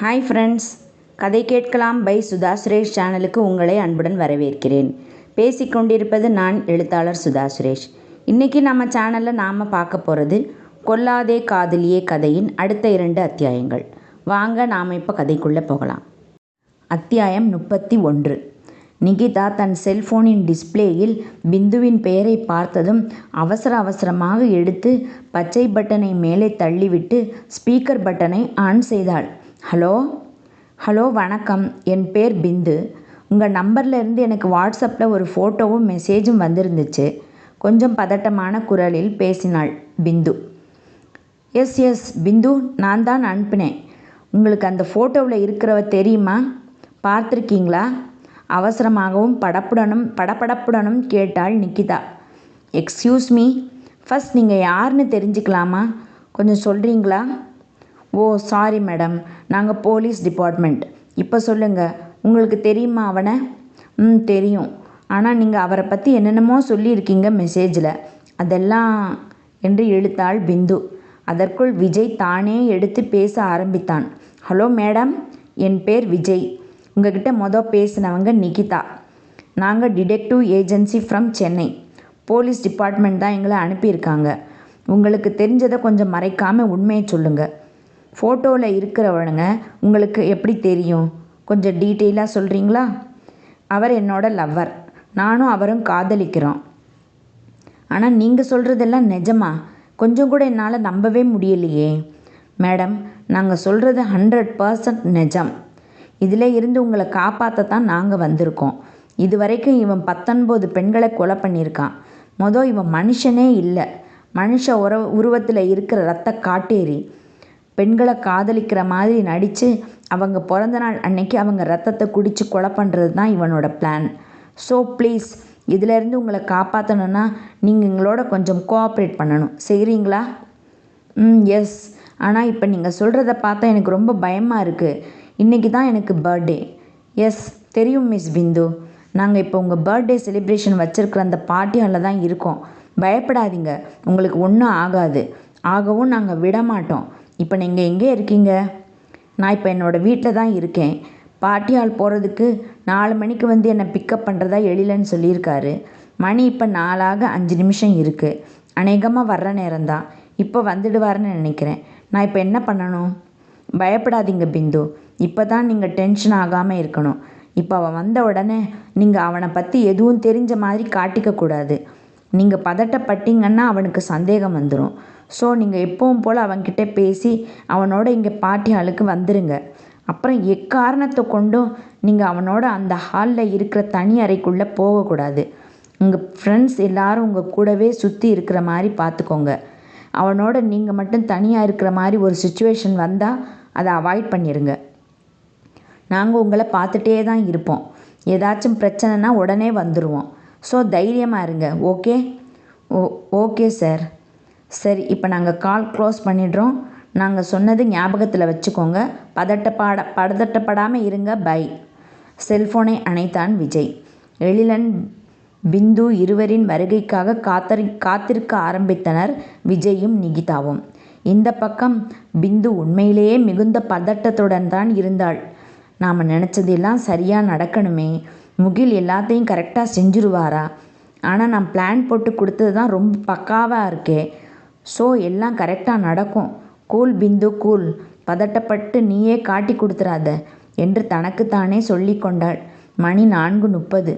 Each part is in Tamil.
ஹாய் ஃப்ரெண்ட்ஸ் கதை கேட்கலாம் பை சுதா சுரேஷ் சேனலுக்கு உங்களை அன்புடன் வரவேற்கிறேன். பேசிக்கொண்டிருப்பது நான் எழுத்தாளர் சுதா சுரேஷ். இன்றைக்கி நம்ம சேனலில் நாம் பார்க்க போகிறது கொல்லாதே காதலியே கதையின் அடுத்த இரண்டு அத்தியாயங்கள். வாங்க நாம் இப்போ கதைக்குள்ளே போகலாம். அத்தியாயம் முப்பத்தி ஒன்று. நிகிதா தன் செல்போனின் டிஸ்ப்ளேயில் பிந்துவின் பெயரை பார்த்ததும் அவசர அவசரமாக எடுத்து பச்சை பட்டனை மேலே தள்ளிவிட்டு ஸ்பீக்கர் பட்டனை ஆன் செய்தாள். ஹலோ? ஹலோ வணக்கம். என் பேர் பிந்து. உங்கள் நம்பர்லேருந்து எனக்கு வாட்ஸ்அப்பில் ஒரு ஃபோட்டோவும் மெசேஜும் வந்திருந்துச்சு. கொஞ்சம் பதட்டமான குரலில் பேசினாள் பிந்து. Yes yes. பிந்து நான் தான் அனுப்பினேன். உங்களுக்கு அந்த ஃபோட்டோவில் இருக்கிறவ தெரியுமா? பார்த்துருக்கீங்களா? அவசரமாகவும் படப்புடனும் படபடப்புடனும் கேட்டாள் நிக்கிதா. எக்ஸ்கியூஸ் மீ ஃபஸ்ட் நீங்கள் யாருன்னு தெரிஞ்சுக்கலாமா? கொஞ்சம் சொல்கிறீங்களா ஓ சாரி மேடம். நாங்கள் போலீஸ் டிபார்ட்மெண்ட். இப்போ சொல்லுங்கள் உங்களுக்கு தெரியுமா அவனை? ம் தெரியும். ஆனால் நீங்கள் அவரை பற்றி என்னென்னமோ சொல்லியிருக்கீங்க மெசேஜில் அதெல்லாம் என்று இழுத்தாள் பிந்து. அதற்குள் விஜய் தானே எடுத்து பேச ஆரம்பித்தான். ஹலோ மேடம் என் பேர் விஜய். உங்ககிட்ட மொதல் பேசினவங்க நிகிதா. நாங்கள் detective agency from Chennai. Police department தான் எங்களை அனுப்பியிருக்காங்க. உங்களுக்கு தெரிஞ்சதை கொஞ்சம் மறைக்காமல் உண்மையை சொல்லுங்கள் ஃபோட்டோவில் இருக்கிறவனுங்க உங்களுக்கு எப்படி தெரியும்? கொஞ்சம் டீட்டெயிலாக சொல்கிறீங்களா அவர் என்னோட லவ்வர் நானும் அவரும் காதலிக்கிறோம். ஆனால் நீங்கள் சொல்கிறதெல்லாம் நிஜமா? கொஞ்சம் கூட என்னால் நம்பவே முடியலையே. மேடம் நாங்கள் சொல்கிறது ஹண்ட்ரட் பர்சன்ட் நிஜம். இதில் இருந்து உங்களை காப்பாற்ற தான் நாங்கள் வந்திருக்கோம். இது வரைக்கும் இவன் பத்தொன்பது பெண்களை கொலை பண்ணியிருக்கான். மொதல் இவன் மனுஷனே இல்லை. மனுஷ உறவு உருவத்தில் இருக்கிற ரத்த காட்டேரி. பெண்களை காதலிக்கிற மாதிரி நடித்து அவங்க பிறந்த நாள் அன்னைக்கு அவங்க ரத்தத்தை குடித்து கொலை பண்ணுறது தான் இவனோட பிளான் ஸோ ப்ளீஸ் இதிலேருந்து உங்களை காப்பாற்றணுன்னா நீங்கள் எங்களோட கொஞ்சம் கோஆப்ரேட் பண்ணணும். செய்கிறீங்களா ம் எஸ் ஆனால் இப்போ நீங்கள் சொல்கிறத பார்த்தா எனக்கு ரொம்ப பயமாக இருக்குது இன்றைக்கி தான் எனக்கு பர்த்டே எஸ் தெரியும் மிஸ் பிந்து. நாங்கள் இப்போ உங்கள் பர்த்டே செலிப்ரேஷன் வச்சுருக்கிற அந்த பார்ட்டி ஹாலில் தான் இருக்கோம். பயப்படாதீங்க. உங்களுக்கு ஒன்றும் ஆகாது. ஆகவும் நாங்கள் விட மாட்டோம் இப்போ நீங்கள் எங்கே இருக்கீங்க? நான் இப்போ என்னோடய வீட்டில் தான் இருக்கேன். பாட்டியால் போகிறதுக்கு நாலு மணிக்கு வந்து என்னை பிக்கப் பண்ணுறதா எழிலன்னு சொல்லியிருக்காரு. மணி இப்போ நாலாக அஞ்சு நிமிஷம் இருக்குது அநேகமாக வர்ற நேரம்தான். இப்போ வந்துடுவாருன்னு நினைக்கிறேன். நான் இப்போ என்ன பண்ணணும்? பயப்படாதீங்க பிந்து. இப்போ தான் நீங்கள் டென்ஷன் ஆகாமல் இருக்கணும். இப்போ அவன் வந்த உடனே நீங்கள் அவனை பற்றி எதுவும் தெரிஞ்ச மாதிரி காட்டிக்கக்கூடாது நீங்கள் பதட்டப்பட்டீங்கன்னா அவனுக்கு சந்தேகம் வந்துடும் ஸோ நீங்கள் எப்பவும் போல் அவன்கிட்ட பேசி அவனோட இங்கே பார்ட்டி ஹாலுக்கு வந்துடுங்க அப்புறம் எக்காரணத்தை கொண்டும் நீங்கள் அவனோட அந்த ஹாலில் இருக்கிற தனி அறைக்குள்ளே போகக்கூடாது. உங்கள் ஃப்ரெண்ட்ஸ் எல்லோரும் உங்கள் கூடவே சுற்றி இருக்கிற மாதிரி பார்த்துக்கோங்க அவனோட நீங்கள் மட்டும் தனியாக இருக்கிற மாதிரி ஒரு சுச்சுவேஷன் வந்தால் அதை அவாய்ட் பண்ணிடுங்க நாங்கள் உங்களை பார்த்துட்டே தான் இருப்போம். ஏதாச்சும் பிரச்சனைனா உடனே வந்துடுவோம் ஸோ தைரியமாக இருங்க. ஓகே ஓ ஓகே சார் சரி இப்போ நாங்கள் கால் க்ளோஸ் பண்ணிடுறோம். நாங்கள் சொன்னது ஞாபகத்தில் வச்சுக்கோங்க. பதட்டப்பாட பதட்டப்படாமல் இருங்க. பை செல்ஃபோனை அணைத்தான் விஜய். எழிலன் பிந்து இருவரின் வருகைக்காக காத்தரி காத்திருக்க ஆரம்பித்தனர் விஜயும் நிகிதாவும். இந்த பக்கம் பிந்து உண்மையிலேயே மிகுந்த பதட்டத்துடன் தான் இருந்தாள். நாம் நினச்சதெல்லாம் சரியாக நடக்கணுமே. முகில் எல்லாத்தையும் கரெக்டாக செஞ்சுருவாரா? ஆனால் நான் பிளான் போட்டு கொடுத்தது தான் ரொம்ப பக்காவாக இருக்கே. ஸோ எல்லாம் கரெக்டாக நடக்கும். கூல் பிந்து கூல் பதட்டப்பட்டு நீயே காட்டி கொடுத்துறாத என்று தனக்குத்தானே சொல்லி கொண்டாள். மணி நான்கு முப்பது.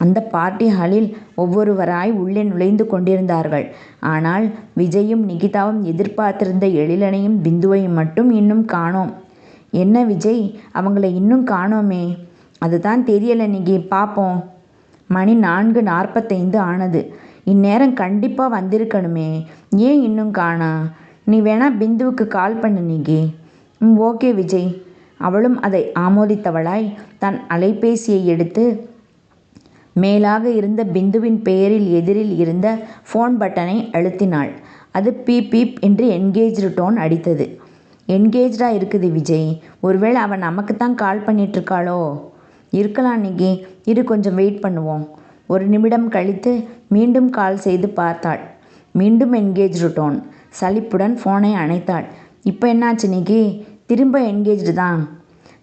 அந்த பார்ட்டி ஹாலில் ஒவ்வொருவராய் உள்ளே நுழைந்து கொண்டிருந்தார்கள். ஆனால் விஜயும் நிகிதாவும் எதிர்பார்த்திருந்த எழிலனையும் பிந்துவையும் மட்டும் இன்னும் காணோம். என்ன விஜய்? அவங்கள இன்னும் காணோமே. அதுதான் தெரியலை நிகி. பார்ப்போம் மணி நான்கு நாற்பத்தைந்து ஆனது. இந்நேரம் கண்டிப்பாக வந்திருக்கணுமே. ஏன் இன்னும் காணா? நீ வேணா பிந்துவுக்கு கால் பண்ணு நிகி. ம் ஓகே விஜய். அவளும் அதை ஆமோதித்தவளாய் தன் அலைபேசியை எடுத்து மேலாக இருந்த பிந்துவின் பெயரில் எதிரில் இருந்த ஃபோன் பட்டனை அழுத்தினாள். அது பீப் பீப் என்று என்கேஜ்டு டோன் அடித்தது. என்கேஜ்டாக இருக்குது விஜய். ஒருவேளை அவன் நமக்கு தான் கால் பண்ணிகிட்ருக்காளோ இருக்கலாம் நிகி. இரு கொஞ்சம் வெயிட் பண்ணுவோம். ஒரு நிமிடம் கழித்து மீண்டும் கால் செய்து பார்த்தாள். மீண்டும் என்கேஜ்டு டோன் சலிப்புடன் ஃபோனை அணைத்தாள். இப்போ என்னாச்சு நிக்கி? திரும்ப என்கேஜ்டு தான்.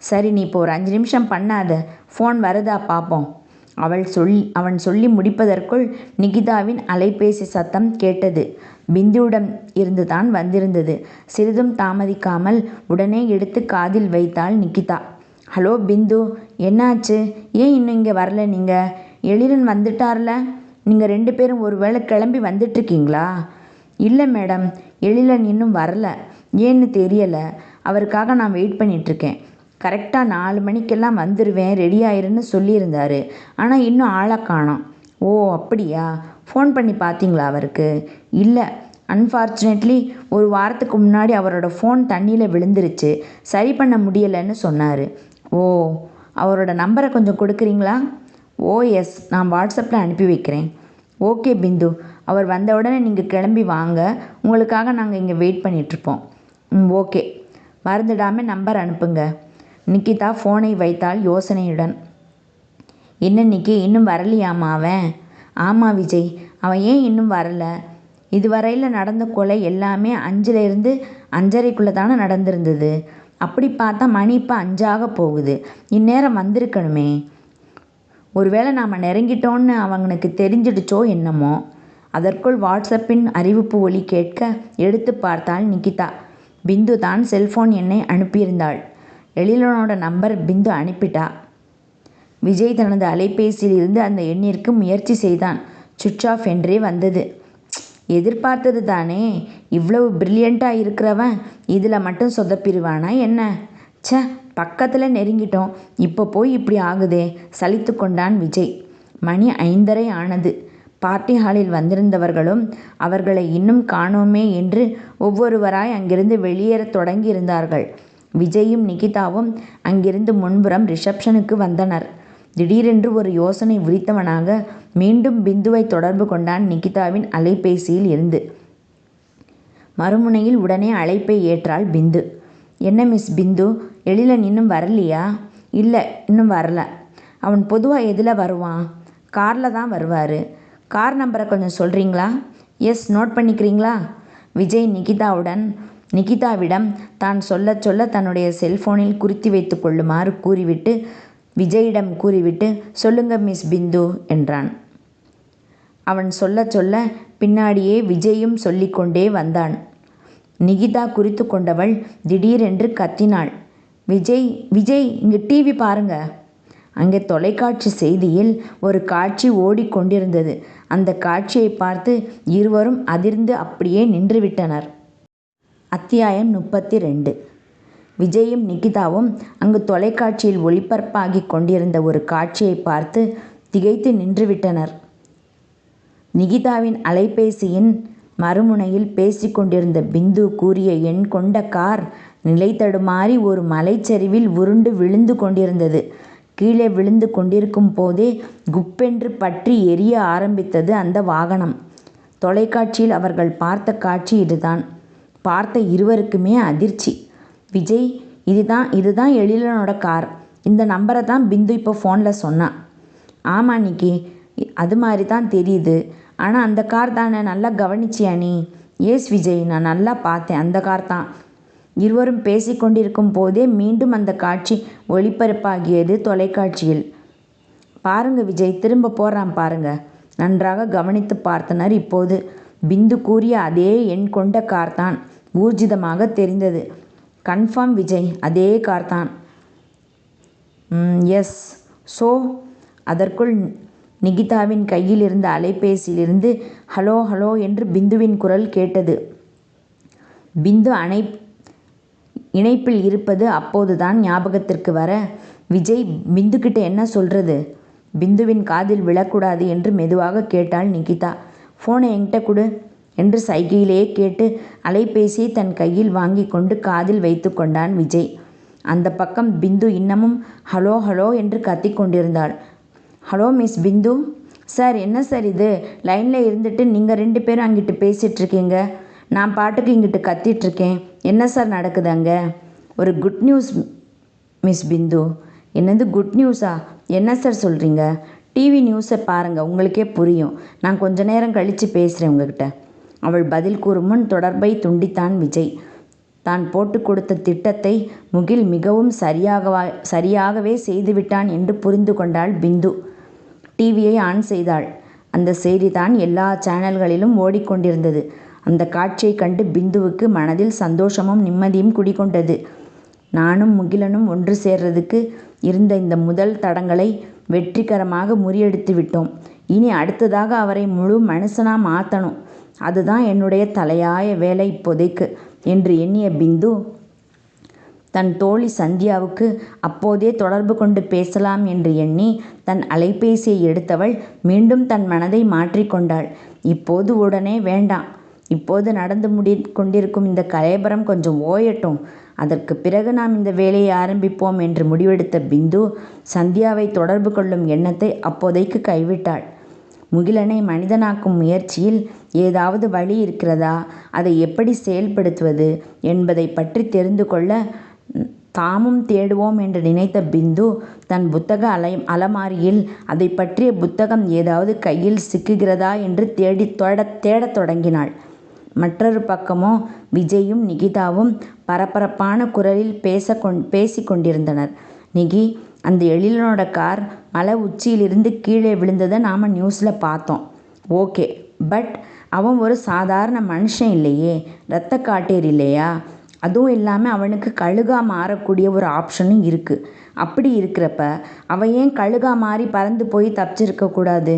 சரி நீ இப்போ ஒரு அஞ்சு நிமிஷம் பண்ணாத. ஃபோன் வருதா பார்ப்போம் அவள் சொல் அவன் சொல்லி முடிப்பதற்குள் நிகிதாவின் அலைபேசி சத்தம் கேட்டது. பிந்துவிடம் இருந்து தான் வந்திருந்தது. சிறிதும் தாமதிக்காமல் உடனே எடுத்து காதில் வைத்தாள் நிகிதா. ஹலோ பிந்து என்னாச்சு? ஏன் இன்னும் இங்கே வரல நீங்கள் எழிலன் வந்துட்டார்ல? நீங்கள் ரெண்டு பேரும் ஒரு வேளை கிளம்பி வந்துட்டுருக்கீங்களா? இல்லை மேடம் எழிலன் இன்னும் வரல. ஏன்னு தெரியலை. அவருக்காக நான் வெயிட் பண்ணிகிட்ருக்கேன் கரெக்டாக நாலு மணிக்கெல்லாம் வந்துடுவேன் ரெடி ஆயிருன்னு சொல்லியிருந்தாரு. ஆனால் இன்னும் ஆளை காணோம். ஓ அப்படியா? ஃபோன் பண்ணி பார்த்தீங்களா அவருக்கு? இல்லை. அன்ஃபார்ச்சுனேட்லி ஒரு வாரத்துக்கு முன்னாடி அவரோட ஃபோன் தண்ணியில் விழுந்துருச்சு. சரி பண்ண முடியலைன்னு சொன்னார். ஓ அவரோட நம்பரை கொஞ்சம் கொடுக்குறீங்களா? ஓ எஸ் நான் வாட்ஸ்அப்பில் அனுப்பி வைக்கிறேன். ஓகே பிந்து. அவர் வந்த உடனே நீங்கள் கிளம்பி வாங்க. உங்களுக்காக நாங்கள் இங்கே வெயிட் பண்ணிகிட்ருப்போம் ம் ஓகே. மறந்துடாமல் நம்பர் அனுப்புங்க. நிக்கிதா ஃபோனை வைத்தால் யோசனையுடன். என்ன நிக்கி இன்னும் வரலையாமா அவன்? ஆமாம் விஜய். அவன் ஏன் இன்னும் வரலை? இதுவரையில் நடந்த கொலை எல்லாமே அஞ்சிலிருந்து அஞ்சரைக்குள்ளே தானே நடந்திருந்தது. அப்படி பார்த்தா மணி இப்போ அஞ்சாக போகுது. இந்நேரம் வந்திருக்கணுமே. ஒருவேளை நாம் நெருங்கிட்டோன்னு அவனுக்கு தெரிஞ்சிடுச்சோ என்னமோ அதற்குள் வாட்ஸ்அப்பின் அறிவிப்பு ஒலி கேட்க எடுத்து பார்த்தாள் நிகிதா. பிந்து தான் செல்போன் எண்ணை அனுப்பியிருந்தாள். எழிலனோட நம்பர் பிந்து அனுப்பிட்டா. விஜய் தனது அலைபேசியில் இருந்து அந்த எண்ணிற்கு முயற்சி செய்தான். சுவிட்ச் ஆஃப் என்றே வந்தது. எதிர்பார்த்தது தானே இவ்வளவு பிரில்லியண்ட்டாக இருக்கிறவன் இதில் மட்டும் சொதப்பிடுவானா என்ன? ச்சே பக்கத்தில் நெருங்கிட்டோம். இப்போ போய் இப்படி ஆகுதே? சலித்து கொண்டான் விஜய். மணி ஐந்தரை ஆனது. பார்ட்டி ஹாலில் வந்திருந்தவர்களும் அவர்களை இன்னும் காணோமே என்று ஒவ்வொருவராய் அங்கிருந்து வெளியேறத் தொடங்கியிருந்தார்கள். விஜயும் நிகிதாவும் அங்கிருந்து முன்புறம் ரிசப்ஷனுக்கு வந்தனர். திடீரென்று ஒரு யோசனை உரித்தவனாக மீண்டும் பிந்துவை தொடர்பு கொண்டான் நிகிதாவின் அலைபேசியில் இருந்து. மறுமுனையில் உடனே அழைப்பை ஏற்றாள் பிந்து. என்ன மிஸ் பிந்து? எழிலன் இன்னும் வரலையா? இல்லை இன்னும் வரல. அவன் பொதுவாக எதில் வருவான்? காரில் தான் வருவார். கார் நம்பரை கொஞ்சம் சொல்கிறீங்களா எஸ் நோட் பண்ணிக்கிறீங்களா? விஜய் நிகிதாவுடன் நிகிதாவிடம் தான் சொல்ல சொல்ல தன்னுடைய செல்போனில் குறித்து வைத்து கொள்ளுமாறு கூறிவிட்டு விஜயிடம் கூறிவிட்டு சொல்லுங்க மிஸ் பிந்து என்றான். அவன் சொல்ல சொல்ல பின்னாடியே விஜயும் சொல்லிக்கொண்டே வந்தான். நிகிதா குறித்து கொண்டவள் திடீரென்று கத்தினாள். விஜய் விஜய் இங்கே டிவி பாருங்க. அங்கே தொலைக்காட்சி செய்தியில் ஒரு காட்சி ஓடிக்கொண்டிருந்தது அந்த காட்சியை பார்த்து இருவரும் அதிர்ந்து அப்படியே நின்றுவிட்டனர் அத்தியாயம் முப்பத்தி ரெண்டு விஜயும் நிகிதாவும் அங்கு தொலைக்காட்சியில் ஒளிபரப்பாகி கொண்டிருந்த ஒரு காட்சியை பார்த்து திகைத்து நின்றுவிட்டனர் நிகிதாவின் அலைபேசியின் மறுமுனையில் பேசிக்கொண்டிருந்த பிந்து கூறிய எண் கொண்ட கார் நிலை தடுமாறி ஒரு மலைச்சரிவில் உருண்டு விழுந்து கொண்டிருந்தது. கீழே விழுந்து கொண்டிருக்கும் போதே குப்பென்று பற்றி எரிய ஆரம்பித்தது அந்த வாகனம். தொலைக்காட்சியில் அவர்கள் பார்த்த காட்சி இதுதான். பார்த்த இருவருக்குமே அதிர்ச்சி. விஜய் இதுதான் இதுதான் எழிலனோட கார். இந்த நம்பரை தான் பிந்து இப்போ ஃபோனில் சொன்னான் ஆமா நிக்கி. அது மாதிரி தான் தெரியுது. ஆனால் அந்த கார் தானே. நல்லா கவனிச்சியா நீ? எஸ் விஜய். நான் நல்லா பார்த்தேன். அந்த கார் தான். இருவரும் பேசிக்கொண்டிருக்கும் போதே மீண்டும் அந்த காட்சி ஒளிபரப்பாகியது தொலைக்காட்சியில். பாருங்க விஜய் திரும்ப போகிறான் பாருங்க. நன்றாக கவனித்து பார்த்தனர் இப்போது. பிந்து கூறிய அதே எண் கொண்ட கார்தான் ஊர்ஜிதமாக தெரிந்தது. கன்ஃபார்ம் விஜய் அதே கார்தான் எஸ். ஸோ அதற்குள் நிகிதாவின் கையில் இருந்த அலைபேசியிலிருந்து ஹலோ ஹலோ என்று பிந்துவின் குரல் கேட்டது. பிந்து அணை இணைப்பில் இருப்பது அப்போதுதான் ஞாபகத்திற்கு வர. விஜய் பிந்துக்கிட்ட என்ன சொல்கிறது பிந்துவின் காதில் விழக்கூடாது என்று மெதுவாக கேட்டாள் நிகிதா. ஃபோனை என்கிட்ட கொடு என்று சைகையிலேயே கேட்டு அலைபேசியை தன் கையில் வாங்கி கொண்டு காதில் வைத்து கொண்டான் விஜய். அந்த பக்கம் பிந்து இன்னமும் ஹலோ ஹலோ என்று கத்திக்கொண்டிருந்தாள் ஹலோ மிஸ் பிந்து. சார் என்ன சார் இது? லைனில் இருந்துட்டு நீங்கள் ரெண்டு பேரும் அங்கிட்டு பேசிகிட்ருக்கீங்க நான் பாட்டுக்கு இங்கிட்டு கத்திட்ருக்கேன் என்ன சார் நடக்குது அங்கே? ஒரு குட் நியூஸ் மிஸ் பிந்து. என்னது குட் நியூஸா என்ன சார் சொல்கிறீங்க டிவி நியூஸை பாருங்கள் உங்களுக்கே புரியும். நான் கொஞ்ச நேரம் கழித்து பேசுகிறேன் உங்ககிட்ட. அவள் பதில் கூறும் முன் தொடர்பை துண்டித்தான் விஜய். தான் போட்டு கொடுத்த திட்டத்தை முகில் மிகவும் சரியாகவா சரியாகவே செய்துவிட்டான் என்று புரிந்து கொண்டாள் பிந்து. டிவியை ஆன் செய்தாள். அந்த செய்தி தான் எல்லா சேனல்களிலும் ஓடிக்கொண்டிருந்தது. அந்த காட்சியைக் கண்டு பிந்துவுக்கு மனதில் சந்தோஷமும் நிம்மதியும் குடிகொண்டது. நானும் முகிலனும் ஒன்று சேர்றதுக்கு இருந்த இந்த முதல் தடங்களை வெற்றிகரமாக முறியடித்து விட்டோம். இனி அடுத்ததாக அவரை முழு மனுஷனா மாத்தணும். அதுதான் என்னுடைய தலையாய வேலை இப்போதைக்கு என்று எண்ணிய பிந்து தன் தோழி சந்தியாவுக்கு அப்போதே தொடர்பு கொண்டு பேசலாம் என்று எண்ணி தன் அலைபேசியை எடுத்தவள் மீண்டும் தன் மனதை மாற்றிக்கொண்டாள் இப்போது உடனே வேண்டாம். இப்போது நடந்து முடி கொண்டிருக்கும் இந்த கலவரம் கொஞ்சம் ஓயட்டும். அதற்கு பிறகு நாம் இந்த வேலையை ஆரம்பிப்போம் என்று முடிவெடுத்த பிந்து சந்தியாவை தொடர்பு கொள்ளும் எண்ணத்தை அப்போதைக்கு கைவிட்டாள். முகிலனை மனிதனாக்கும் முயற்சியில் ஏதாவது வழி இருக்கிறதா அதை எப்படி செயல்படுத்துவது என்பதைப் பற்றி தெரிந்து கொள்ள தாமும் தேடுவோம் என்று நினைத்த பிந்து தன் புத்தக அலை அலமாரியில் அதைப் பற்றிய புத்தகம் ஏதாவது கையில் சிக்குகிறதா என்று தேடித் தேடத் தொடங்கினாள். மற்றொரு பக்கமோ விஜயும் நிகிதாவும் பரபரப்பான குரலில் பேசிக் கொண்டிருந்தனர். நிகி அந்த எழிலனோட கார் மலை உச்சியிலிருந்து கீழே விழுந்தத நாம நியூஸ்ல பார்த்தோம். ஓகே. பட் அவன் ஒரு சாதாரண மனுஷன் இல்லையே. ரத்தக் காட்டேரி இல்லையா. அதுவும் இல்லாம அவனுக்கு கழுகா மாறக்கூடிய ஒரு ஆப்ஷனும் இருக்கு. அப்படி இருக்கிறப்ப அவன் ஏன் கழுகா மாறி பறந்து போய் தப்பிச்சிருக்கக் கூடாது?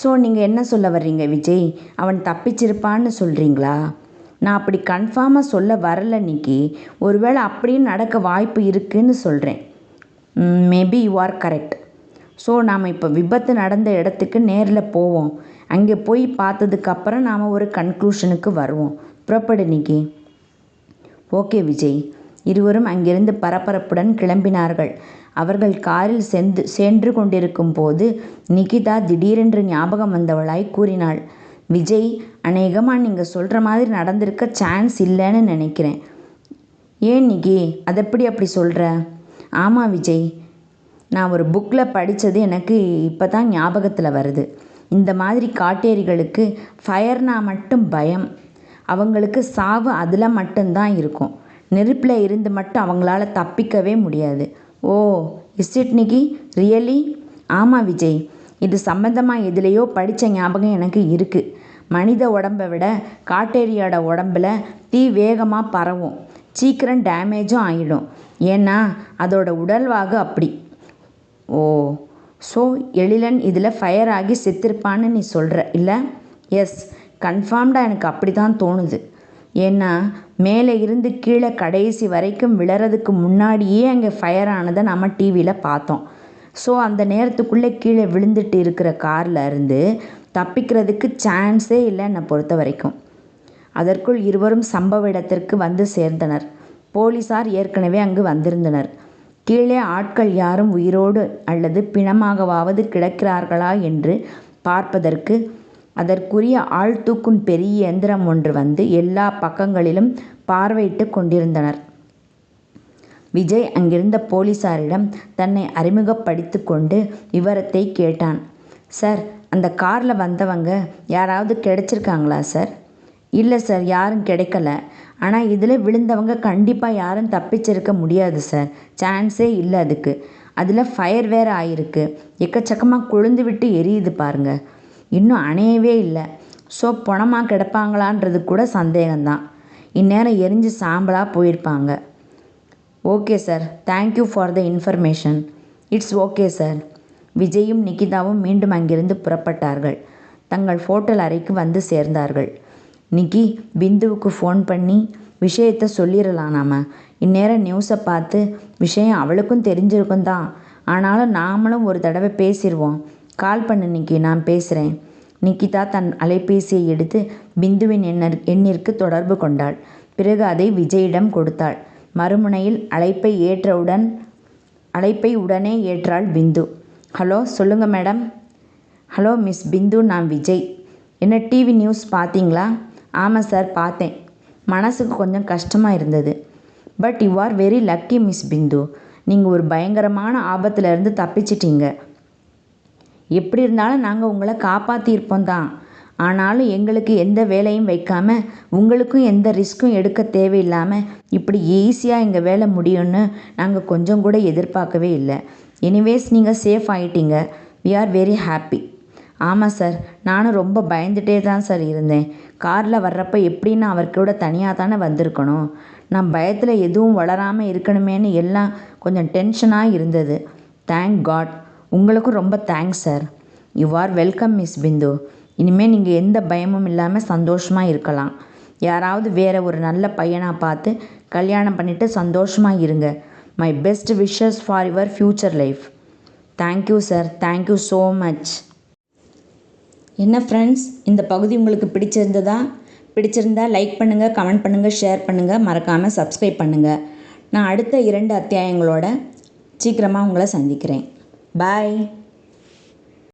ஸோ நீங்கள் என்ன சொல்ல வர்றீங்க விஜய்? அவன் தப்பிச்சிருப்பான்னு சொல்கிறீங்களா நான் அப்படி கன்ஃபார்மாக சொல்ல வரல நிக்கி. ஒருவேளை அப்படியும் நடக்க வாய்ப்பு இருக்குன்னு சொல்கிறேன் maybe you are correct. So நாம் இப்போ விபத்து நடந்த இடத்துக்கு நேரில் போவோம். அங்கே போய் பார்த்ததுக்கு அப்புறம் ஒரு கன்க்ளூஷனுக்கு வருவோம். புறப்படு நிக்கி. ஓகே விஜய். இருவரும் அங்கிருந்து பரபரப்புடன் கிளம்பினார்கள். அவர்கள் காரில் சென்று கொண்டிருக்கும் போது நிகிதா திடீரென்று ஞாபகம் வந்தவளாய் கூறினாள். விஜய் அநேகமா நீங்க சொல்ற மாதிரி நடந்திருக்க சான்ஸ் இல்லைன்னு நினைக்கிறேன். ஏன் நிக்கி அதெப்படி அப்படி சொல்ற? ஆமா விஜய். நான் ஒரு புக்ல படிச்சது எனக்கு இப்பதான் ஞாபகத்துல வருது. இந்த மாதிரி காட்டேரிகளுக்கு ஃபயர்னா மட்டும் பயம். அவங்களுக்கு சாவு அதுல மட்டும்தான் இருக்கும். நெருப்புல இருந்து மட்டும் அவங்களால தப்பிக்கவே முடியாது. Oh is it Nikki? Really? ஆமாம் விஜய். இது சம்மந்தமாக எதுலேயோ படித்த ஞாபகம் எனக்கு இருக்குது மனித உடம்ப விட காட்டேரியோட உடம்புல தீ வேகமாக பரவும். சீக்கிரம் டேமேஜும் ஆகிடும் ஏன்னா அதோட உடல்வாகு அப்படி. ஓ ஸோ எழிலன் இதில் ஃபயர் ஆகி செத்திருப்பான்னு நீ சொல்கிற இல்லை எஸ். கன்ஃபார்ம்டாக எனக்கு அப்படி தான் தோணுது. ஏன்னா மேலே இருந்து கீழே கடைசி வரைக்கும் விழறதுக்கு முன்னாடியே அங்கே ஃபயர் ஆனதை நம்ம டிவியில் பார்த்தோம். ஸோ அந்த நேரத்துக்குள்ளே கீழே விழுந்துட்டு இருக்கிற காரில் இருந்து தப்பிக்கிறதுக்கு சான்ஸே இல்லை என்னை பொறுத்த வரைக்கும் அதற்குள் இருவரும் சம்பவ இடத்திற்கு வந்து சேர்ந்தனர். போலீசார் ஏற்கனவே அங்கு வந்திருந்தனர். கீழே ஆட்கள் யாரும் உயிரோடு அல்லது பிணமாகவாவது கிடக்கிறார்களா என்று பார்ப்பதற்கு அதற்குரிய ஆள் தூக்கும் பெரிய இயந்திரம் ஒன்று வந்து எல்லா பக்கங்களிலும் பார்வையிட்டுக் கொண்டிருந்தனர். விஜய் அங்கிருந்த போலீசாரிடம் தன்னை அறிமுகப்படுத்திக் கொண்டு விவரத்தைக் கேட்டான். சார் அந்த கார்ல வந்தவங்க யாராவது கிடைச்சிருக்காங்களா சார்? இல்ல சார் யாரும் கிடைக்கல. ஆனா இதுல விழுந்தவங்க கண்டிப்பா யாரும் தப்பிச்சிருக்க முடியாது சார். சான்ஸே இல்ல அதுக்கு. அதுல ஃபயர் வேற ஆயிருக்கு. எக்கச்சக்கமா கொழுந்து விட்டு எரியுது பாருங்க. இன்னும் அணையவே இல்லை ஸோ பொணமா கிடப்பாங்களான்றது கூட சந்தேகம்தான். இந்நேரம் எரிஞ்சு சாம்பலாக போயிருப்பாங்க. Okay sir. Thank you for the information. It's okay sir. விஜயும் நிகிதாவும் மீண்டும் அங்கிருந்து புறப்பட்டார்கள். தங்கள் ஹோட்டல் அறைக்கு வந்து சேர்ந்தார்கள். நிக்கி பிந்துவுக்கு ஃபோன் பண்ணி விஷயத்த சொல்லிடலாம் நாம. இந்நேரம் நியூஸை பார்த்து விஷயம் அவளுக்கும் தெரிஞ்சிருக்கும் தான். ஆனாலும் நாமளும் ஒரு தடவை பேசிடுவோம் கால் பண்ணு நிக்கி நான் பேசுகிறேன் நிக்கிதா தன் அலைபேசியை எடுத்து பிந்துவின் எண்ணிற்கு தொடர்பு கொண்டாள். பிறகு அதை விஜயிடம் கொடுத்தாள். மறுமுனையில் அழைப்பை ஏற்றவுடன் அழைப்பை உடனே ஏற்றாள் பிந்து. ஹலோ சொல்லுங்க மேடம். ஹலோ மிஸ் பிந்து நான் விஜய். என்ன டிவி நியூஸ் பார்த்தீங்களா? ஆமாம் சார் பார்த்தேன். மனசுக்கு கொஞ்சம் கஷ்டமா இருந்தது. But you are very lucky miss Bindu. நீங்க ஒரு பயங்கரமான ஆபத்துலேருந்து தப்பிச்சிட்டீங்க. எப்படி இருந்தாலும் நாங்கள் உங்களை காப்பாற்றியிருப்போம் தான். ஆனாலும் எங்களுக்கு எந்த வேலையும் வைக்காம உங்களுக்கும் எந்த ரிஸ்க்கும் எடுக்க தேவையில்லாமல் இப்படி ஈஸியாக எங்கள் வேலை முடியும்னு நாங்கள் கொஞ்சம் கூட எதிர்பார்க்கவே இல்லை. எனிவேஸ் நீங்கள் சேஃப் ஆகிட்டீங்க வி ஆர் வெரி ஹாப்பி ஆமாம் சார் நானும் ரொம்ப பயந்துட்டே தான் சார் இருந்தேன். காரில் வர்றப்ப எப்படி நான் அவர்கூட தனியாக தானே வந்திருக்கணும்? நான் பயத்தில் எதுவும் வளராமல் இருக்கணுமேன்னு எல்லாம் கொஞ்சம் டென்ஷனாக இருந்தது. தேங்க் காட் உங்களுக்கும் ரொம்ப thanks sir you are welcome miss Bindu இனிமேல் நீங்கள் எந்த பயமும் இல்லாமல் சந்தோஷமாக இருக்கலாம். யாராவது வேறு ஒரு நல்ல பையனாக பார்த்து கல்யாணம் பண்ணிவிட்டு சந்தோஷமாக இருங்க. My best wishes for your future life thank you sir thank you so much என்ன ஃப்ரெண்ட்ஸ் இந்த பகுதி உங்களுக்கு பிடிச்சிருந்ததா? பிடிச்சிருந்தா லைக் பண்ணுங்கள் கமெண்ட் பண்ணுங்கள் ஷேர் பண்ணுங்கள் மறக்காமல் சப்ஸ்கிரைப் பண்ணுங்கள் நான் அடுத்த இரண்டு அத்தியாயங்களோட சீக்கிரமாக உங்களை சந்திக்கிறேன். பாய்